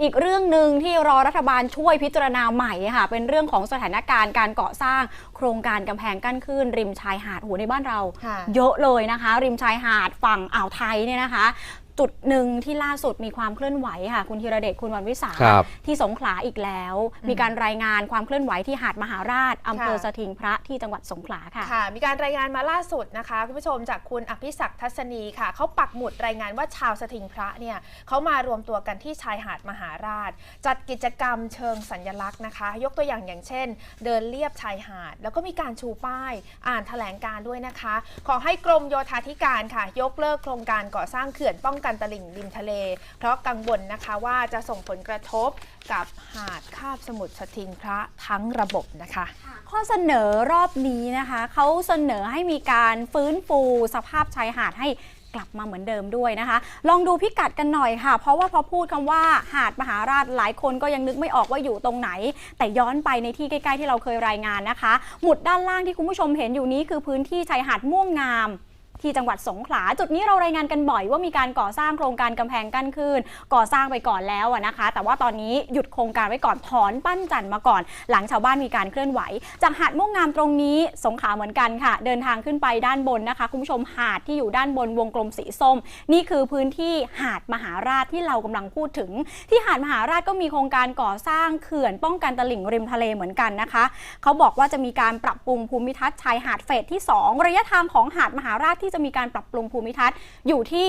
อีกเรื่องหนึ่งที่รอรัฐบาลช่วยพิจารณาใหม่ค่ะ เป็นเรื่องของสถานการณ์การก่อสร้าง โครงการกำแพงกั้นคลื่นริมชายหาดโหในบ้านเราค่ะเยอะเลยนะคะ ริมชายหาดฝั่งอ่าวไทยเนี่ยนะคะ จุดหนึ่งที่ล่าสุดมีความเคลื่อนไหวค่ะ คุณธีรเดชคุณวันวิสาครับที่สงขลาอีกแล้ว มีการรายงานความเคลื่อนไหวที่หาดมหาราชอำเภอค่ะสถิงพระที่จังหวัดสงขลาค่ะค่ะ มีการรายงานมาล่าสุดนะคะคุณผู้ชมจากคุณอภิศักดิ์ทัศนีค่ะเขาปักหมุดรายงานว่าชาวสถิงพระเนี่ยเขามารวมตัวกันที่ชายหาดมหาราช จัดกิจกรรมเชิงสัญลักษณ์นะคะ ยกตัวอย่างอย่างเช่น เดินเลียบชายหาด แล้วก็มีการชูป้าย อ่านแถลงการด้วยนะคะ ขอให้กรมโยธาธิการค่ะ ยกเลิกโครงการก่อสร้างเขื่อนป้องกันตลิ่งริมทะเล เพราะกังวลนะคะว่าจะส่งผลกระทบกับหาดคาบสมุทรสถิงพระทั้งระบบนะคะ ข้อเสนอรอบนี้นะคะเขาเสนอให้มีการฟื้นฟูสภาพชายหาดให้กลับมาเหมือนเดิมด้วยนะคะ ลองดูพิกัดกันหน่อยค่ะ เพราะว่าพอพูดคำว่าหาดมหาราชหลายคนก็ยังนึกไม่ออกว่าอยู่ตรงไหน แต่ย้อนไปในที่ใกล้ ๆ ที่เราเคยรายงานนะคะ หมุดด้านล่างที่คุณผู้ชมเห็นอยู่นี้คือพื้นที่ชายหาดม่วงงาม ที่จังหวัดสงขลา จุดนี้เรารายงานกันบ่อยว่ามีการก่อสร้างโครงการกำแพงกั้นคลื่นก่อสร้างไปก่อนแล้วนะคะ แต่ว่าตอนนี้หยุดโครงการไว้ก่อนถอนปั้นจันทร์มาก่อน หลังชาวบ้านมีการเคลื่อนไหว จากหาดม่วงงามตรงนี้สงขลาเหมือนกันค่ะ เดินทางขึ้นไปด้านบนนะคะ คุณผู้ชมหาดที่อยู่ด้านบนวงกลมสีส้ม นี่คือพื้นที่หาดมหาราชที่เรากำลังพูดถึง ที่หาดมหาราชก็มีโครงการก่อสร้างเขื่อนป้องกันตลิ่งริมทะเลเหมือนกันนะคะเขาบอกว่าจะมีการปรับปรุงภูมิทัศน์ชายหาดเฟสที่ 2 ระยะทางของหาดมหาราชที่ที่จะมีการปรับปรุงภูมิทัศน์อยู่ที่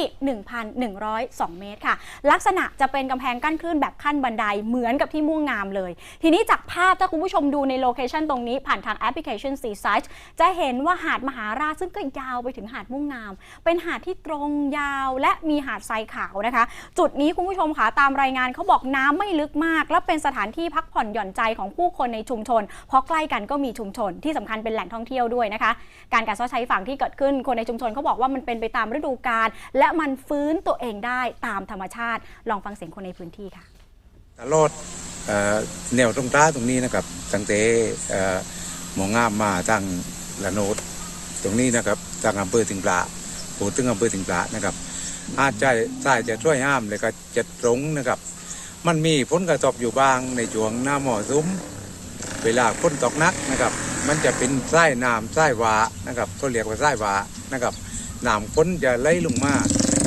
1,102 เมตรค่ะ ลักษณะจะเป็นกำแพงกั้นคลื่นแบบขั้นบันไดเหมือนกับที่ม่วงงามเลย ทีนี้จากภาพถ้าคุณผู้ชมดูในโลเคชันตรงนี้ผ่านทางแอปพลิเคชัน s e a s i g h จะเห็นว่าหาดมหาราชซึ่งก็ยาวไปถึงหาดม่วงงาม เป็นหาดที่ตรงยาวและมีหาดทรายขาวนะคะ จุดนี้คุณผู้ชมค่ะตามรายงานเขาบอกน้ำไม่ลึกมาก และเป็นสถานที่พักผ่อนหย่อนใจของผู้คนในชุมชน เพราะใกล้กันก็มีชุมชนที่สำคัญเป็นแหล่งท่องเที่ยวด้วยนะคะ การกัดเซาะใช้ฝั่งที่เกิดขึ้นคนในชุมชนเขาบอกว่ามันเป็นไปตามฤดูกาลและมันฟื้นตัวเองได้ตามธรรมชาติ ลองฟังเสียงคนในพื้นที่ค่ะตลอดแนวตรงตาตรงนี้นะครับตั้งแต่หมองงามมาทางละโนดตรงนี้นะครับทางอำเภอถึงปลาโหถึงอำเภอถึงปลานะครับ อาจจะใต้จะช่วยห้ามเลยก็จะตรงนะครับ มันมีผลกระทบอยู่บ้างในช่วงหน้าหมอซุ้มเวลาฝนตกหนักนะครับ มันจะเป็นไส้น้ำไส้หวานะครับเขาเรียกว่าไส้หวานะครับน้ำฝนจะไหลลงมา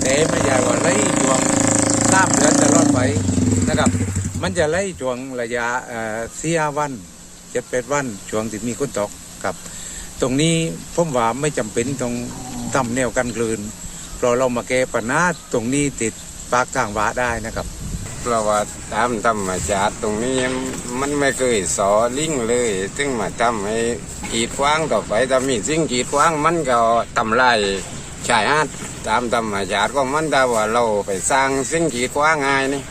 แต่ไม่ใช่ว่าไหลช่วงตามเดือนตลอดไปนะครับ มันจะไหลช่วงระยะเอ่อสี่ห้าวันเจ็ดแปดวันช่วงที่มีฝนตกครับ ตรงนี้ผมว่าไม่จำเป็นต้องทำแนวกันกลืนเพราะเรามาแก้ปัญหาตรงนี้ติดปากทางวาได้นะครับ เพราะว่าตามธรรมชาติตรงนี้มันไม่เคยสอลิงเลย ซึ่งมาทำให้กีดขวางต่อไปถ้ามีสิ่งกีดขวางมันก็ทำลายชายหาดตามธรรมชาติก็มันแต่ว่าเราไปสร้างสิ่งกีดขวางง่ายนี่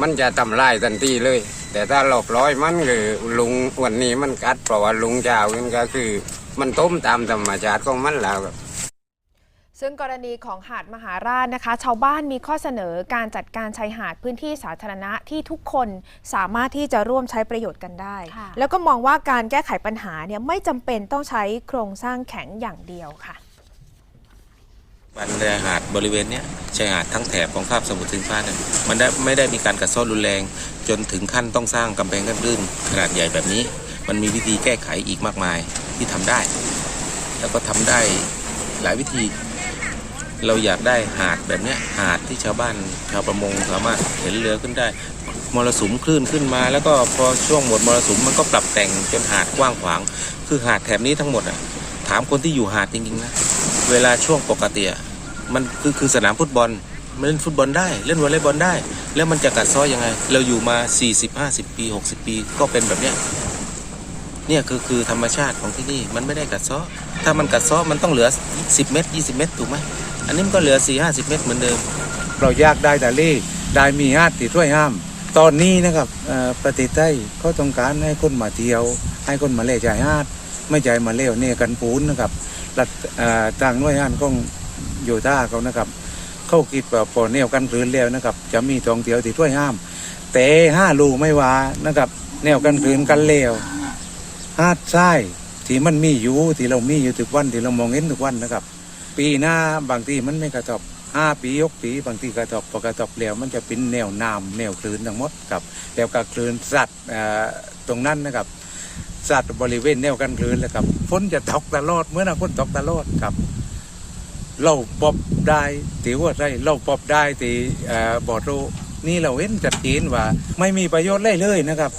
มันจะทำลายทันทีเลย แต่ถ้าเราปล่อยมันคือลุงวันนี้มันกัดเพราะว่าลุงเจ้านี่ก็คือ มันต้มตามธรรมชาติของมันแล้วครับ ซึ่งกรณีของหาดมหาราชนะคะ ชาวบ้านมีข้อเสนอการจัดการชายหาดพื้นที่สาธารณะที่ทุกคนสามารถที่จะร่วมใช้ประโยชน์กันได้ค่ะแล้วก็มองว่าการแก้ไขปัญหาเนี่ยไม่จำเป็นต้องใช้โครงสร้างแข็งอย่างเดียวค่ะมันชายหาดบริเวณเนี้ยชายหาดทั้งแถบของคาบสมุทรสิงฟ้าเนี่ยมันได้ไม่ได้มีการกัดเซ้อรุนแรง จนถึงขั้นต้องสร้างกำแพงกั้นคลื่นขนาดใหญ่แบบนี้ มันมีวิธีแก้ไขอีกมากมายที่ทำได้ แล้วก็ทำได้หลายวิธี เราอยากได้หาดแบบนี้หาดที่ชาวบ้านชาวประมงสามารถเห็นเรือขึ้นได้มรสุมคลื่นขึ้นมา แล้วก็พอช่วงหมดมรสุมมันก็ปรับแต่งจนหาดกว้างขวาง คือหาดแถบนี้ทั้งหมดอะถามคนที่อยู่หาดจริงๆนะเวลาช่วงปกติอะมันคือคือสนามฟุตบอลมันเล่นฟุตบอลได้ เล่นวอลเลย์บอลได้ แล้วมันจะกัดซ้อยังไง เราอยู่มา 40 50 ปี 60 ปี ก็เป็นแบบเนี้ย เนี่ยคือคือธรรมชาติของที่นี่มันไม่ได้กัดซ้อ ถ้ามันกัดซ้อมันต้องเหลือ 10 เมตร 20 เมตรถูกไหมอันนี้มันก็เหลือ 4 50 เมตรเหมือนเดิม เรายากได้แต่เล่ได้มีญาติที่ช่วยห้าม ตอนนี้นะครับประเทศไทยเขาต้องการให้คนมาเที่ยว ให้คนมาเล่ชายหาดไม่ใช่มาเล่เนี่ยกันปูนนะครับรัฐต่างหน่วยงานของโยธาเขานะครับ เขาคิดว่าพอแนวกันคลืนแล้วนะครับ จะมีทองเที่ยวที่ช่วยห้าม แต่ห้าลูไม่ว่านะครับ แนวกันคลืนกันเลว หาดทรายที่มันมีอยู่ที่เรามีอยู่ทุกวันที่เรามองเห็นทุกวันนะครับ ปีหน้าบางทีมันไม่กระทบห้าปียกปีบางทีกระทบพอกระทบแล้วมันจะเป็นแนวน้ำแนวคลื่นทั้งหมดครับแล้วก็คลื่นสัตว์เอ่อตรงนั้นนะครับสัตว์บริเวณแนวกันคลื่นแล้วครับฝนจะตกตลอดเมื่อนะฝนตกตลอดครับ เราปอบได้ตีว่าไรเราปอบได้ตีเอ่อบอดโรนี่เราเห็นจัดเจนว่า ไม่มีประโยชน์เลยเลยนะครับ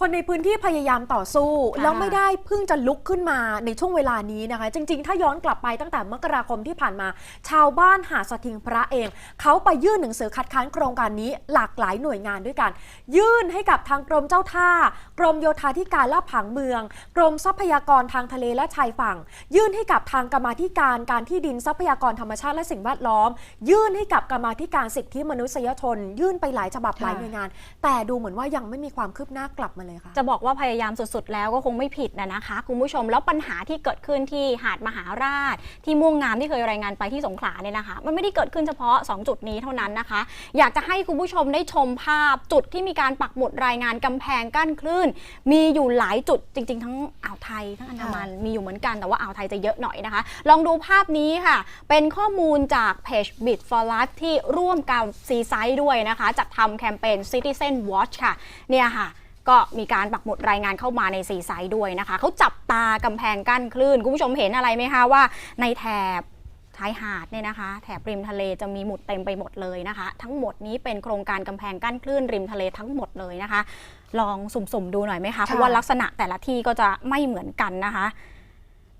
คนในพื้นที่พยายามต่อสู้ค่ะแล้วไม่ได้เพิ่งจะลุกขึ้นมาในช่วงเวลานี้นะคะ จริง ๆ ถ้าย้อนกลับไปตั้งแต่มกราคมที่ผ่านมา ชาวบ้านหาดสะทิงพระเอง เขาไปยื่นหนังสือคัดค้านโครงการนี้หลากหลายหน่วยงานด้วยกัน ยื่นให้กับทางกรมเจ้าท่า กรมโยธาธิการและผังเมือง กรมทรัพยากรทางทะเลและชายฝั่ง ยื่นให้กับทางกรรมาธิการการที่ดินทรัพยากรธรรมชาติและสิ่งแวดล้อม ยื่นให้กับกรรมาธิการสิทธิมนุษยชน ยื่นไปหลายฉบับหลายหน่วยงาน แต่ดูเหมือนว่ายังไม่มีความคืบหน้ากลับมาเลยค่ะ จะบอกว่าพยายามสุดๆ แล้วก็คงไม่ผิดนะนะคะ คุณผู้ชมแล้วปัญหาที่เกิดขึ้นที่หาดมหาราช ที่ม่วงงามที่เคยรายงานไปที่สงขลาเนี่ยนะคะ มันไม่ได้เกิดขึ้นเฉพาะ 2 จุดนี้เท่านั้นนะคะ อยากจะให้คุณผู้ชมได้ชมภาพจุดที่มีการปักหมุดรายงานกำแพงกั้นคลื่น มีอยู่หลายจุดจริง ๆ ทั้งอ่าวไทยทั้งอันดามันมีอยู่เหมือนกันแต่ว่าอ่าวไทยจะเยอะหน่อยนะคะ ลองดูภาพนี้ค่ะ เป็นข้อมูลจากเพจ Bit for Life ที่ร่วมกับซีไซด์ด้วยนะคะจัดทำแคมเปญ Citizen Watch ค่ะเนี่ยค่ะ ก็มีการปักหมุดรายงานเข้ามาในสีไซด์ด้วยนะคะเขาจับตากำแพงกั้นคลื่น คุณผู้ชมเห็นอะไรไหมคะว่าในแถบชายหาดเนี่ยนะคะ แถบริมทะเลจะมีหมุดเต็มไปหมดเลยนะคะ ทั้งหมดนี้เป็นโครงการกำแพงกั้นคลื่นริมทะเลทั้งหมดเลยนะคะ ลองสุ่มๆดูหน่อยไหมคะเพราะว่าลักษณะแต่ละที่ก็จะไม่เหมือนกันนะคะ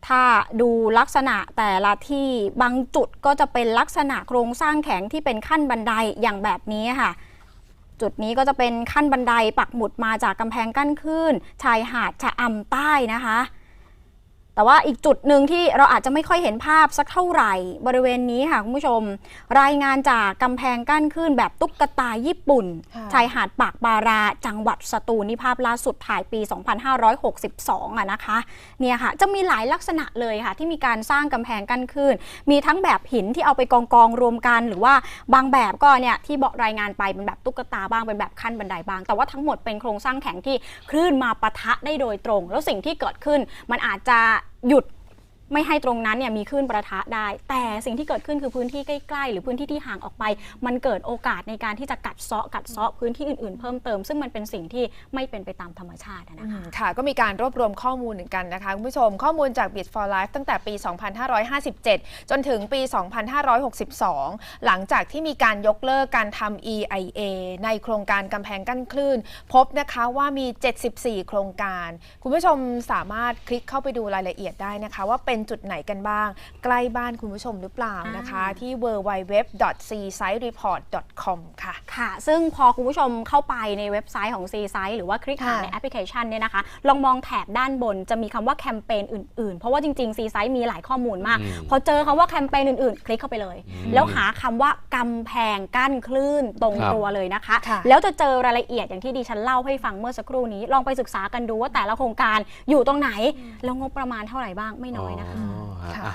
ถ้าดูลักษณะแต่ละที่บางจุดก็จะเป็นลักษณะโครงสร้างแข็งที่เป็นขั้นบันไดอย่างแบบนี้ค่ะ จุดนี้ก็จะเป็นขั้นบันไดปักหมุดมาจากกำแพงกั้นคลื่นชายหาดชะอำใต้นะคะ แต่ว่าอีกจุดหนึ่งที่เราอาจจะไม่ค่อยเห็นภาพสักเท่าไหร่บริเวณนี้ค่ะคุณผู้ชม รายงานจากกำแพงกั้นคลื่นแบบตุ๊กตาญี่ปุ่นค่ะชายหาดปากบาราจังหวัดสตูลนี่ภาพล่าสุดถ่ายปี 2562อะนะคะเนี่ยค่ะจะมีหลายลักษณะเลยค่ะ ที่มีการสร้างกำแพงกั้นคลื่นมีทั้งแบบหินที่เอาไปกองกองๆรวมกัน หรือว่าบางแบบก็เนี่ยที่บอกรายงานไปเป็นแบบตุ๊กตาบ้างเป็นแบบขั้นบันไดบ้าง แต่ว่าทั้งหมดเป็นโครงสร้างแข็งที่คลื่นมาปะทะได้โดยตรง แล้วสิ่งที่เกิดขึ้นมันอาจจะ หยุด ไม่ให้ตรงนั้นเนี่ยมีคลื่นประทะได้ แต่สิ่งที่เกิดขึ้นคือพื้นที่ใกล้ๆ หรือพื้นที่ที่ห่างออกไป มันเกิดโอกาสในการที่จะกัดเซาะกัดเซาะพื้นที่อื่นๆ เพิ่มเติม ซึ่งมันเป็นสิ่งที่ไม่เป็นไปตามธรรมชาตินะคะค่ะ ก็มีการรวบรวมข้อมูลเหมือนกันนะคะ คุณผู้ชมข้อมูลจาก Bit for Life ตั้งแต่ปี 2557 จนถึงปี 2562 หลังจากที่มีการยกเลิกการทำ EIA ในโครงการกำแพงกั้นคลื่น พบนะคะว่ามี 74 โครงการ คุณผู้ชมสามารถคลิกเข้าไปดูรายละเอียดได้นะคะว่าเป็นจุดไหนกันบ้าง ใกล้บ้านคุณผู้ชมหรือเปล่านะคะ ที่ www.seasidereport.com ค่ะ ค่ะ ซึ่งพอคุณผู้ชมเข้าไปในเว็บไซต์ของ C s i t e หรือว่าคลิกหาค่ะในแอปพลิเคชันเนี่ยนะคะ ลองมองแถบด้านบนจะมีคำว่าแคมเปญอื่นๆ เพราะว่าจริงๆ C s i t e มีหลายข้อมูลมาก พอเจอคำว่าแคมเปญอื่นๆ คลิกเข้าไปเลย แล้วหาคำว่ากำแพงกั้นคลื่นตรงครับตัวเลยนะคะค่ะแล้วจะเจอรายละเอียดอย่างที่ดิฉันเล่าให้ฟังเมื่อสักครู่นี้ ลองไปศึกษากันดูว่าแต่ละโครงการอยู่ตรงไหน แล้วงบประมาณเท่าไหร่บ้างไม่น้อยนะคะอ๋อฮะค่ะ อะ